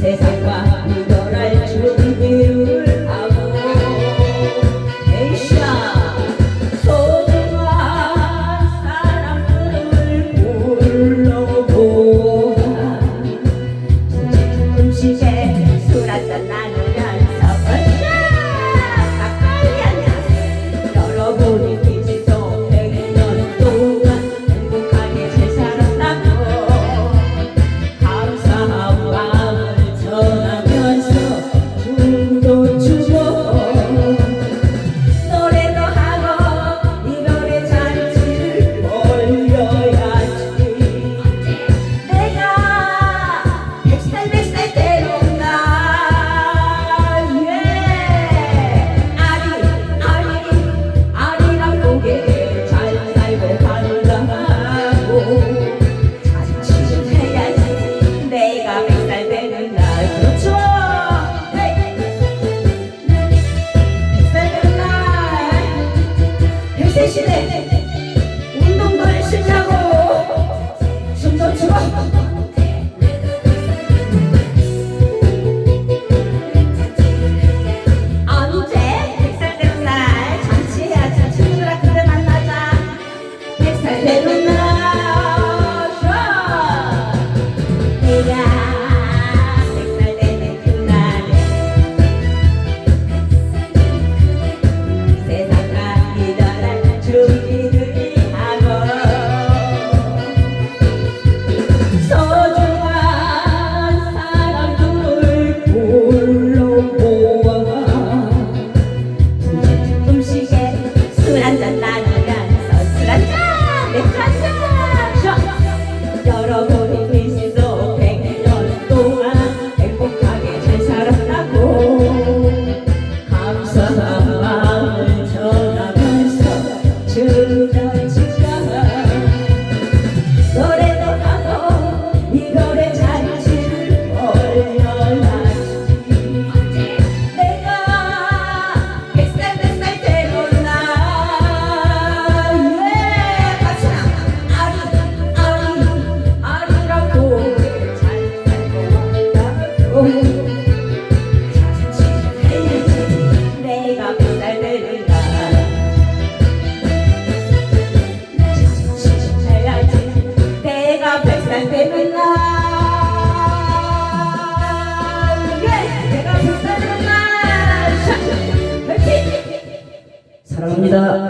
세상과 吃 饭 사랑 합니다.